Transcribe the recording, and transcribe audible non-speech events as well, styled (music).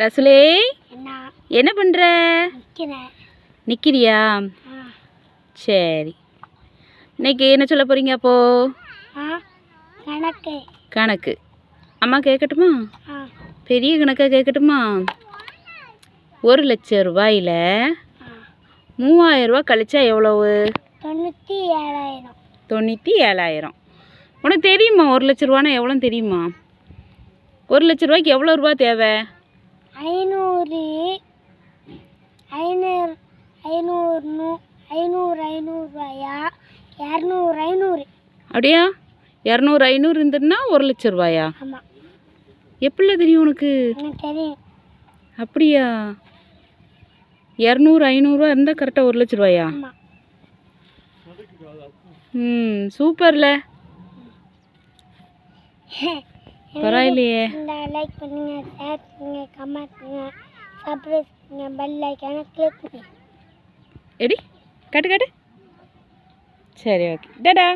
ரசுலே என்ன? என்ன பண்ணுற நிற்கிறியா சரி. இன்னைக்கு என்ன சொல்ல போகிறீங்க அப்போ? கணக்கு. கணக்கு. அம்மா கேட்கட்டுமா? பெரிய கணக்காக கேட்கட்டுமா? ஒரு லட்சம் ரூபாயில் மூவாயிரம் ரூபாய் கழிச்சா எவ்வளவு? தொண்ணூற்றி ஏழாயிரம். தொண்ணூற்றி ஏழாயிரம். உனக்கு தெரியுமா ஒரு லட்ச ரூபானா எவ்வளோன்னு தெரியுமா? ஒரு லட்ச ரூபாய்க்கு எவ்வளோ ரூபா தேவை? ஐநூறு ஐநூறு ஐநூறு நூ ஐநூறு ஐநூறுரூவாயா? இரநூறு ஐநூறு. அப்படியா? இரநூறு ஐநூறு இருந்ததுன்னா ஒரு லட்ச ரூபாயா? ஆமாம் எப்படில தெரியும் உனக்கு? தெரியும். அப்படியா? இரநூறு ஐநூறுரூவா இருந்தால் கரெக்டாக ஒரு லட்ச ரூபாயா? ம் சூப்பர்ல. (laughs) பரவாயில்லையே. லைக் பண்ணுங்க ஷேர் பண்ணுங்க கமெண்ட் பண்ணுங்க சப்ஸ்கிரைப் பண்ணுங்க பெல் ஐக்கான கிளிக் பண்ணுங்க. எடி காட்டு காட்டு. சரி ஓகே டடா.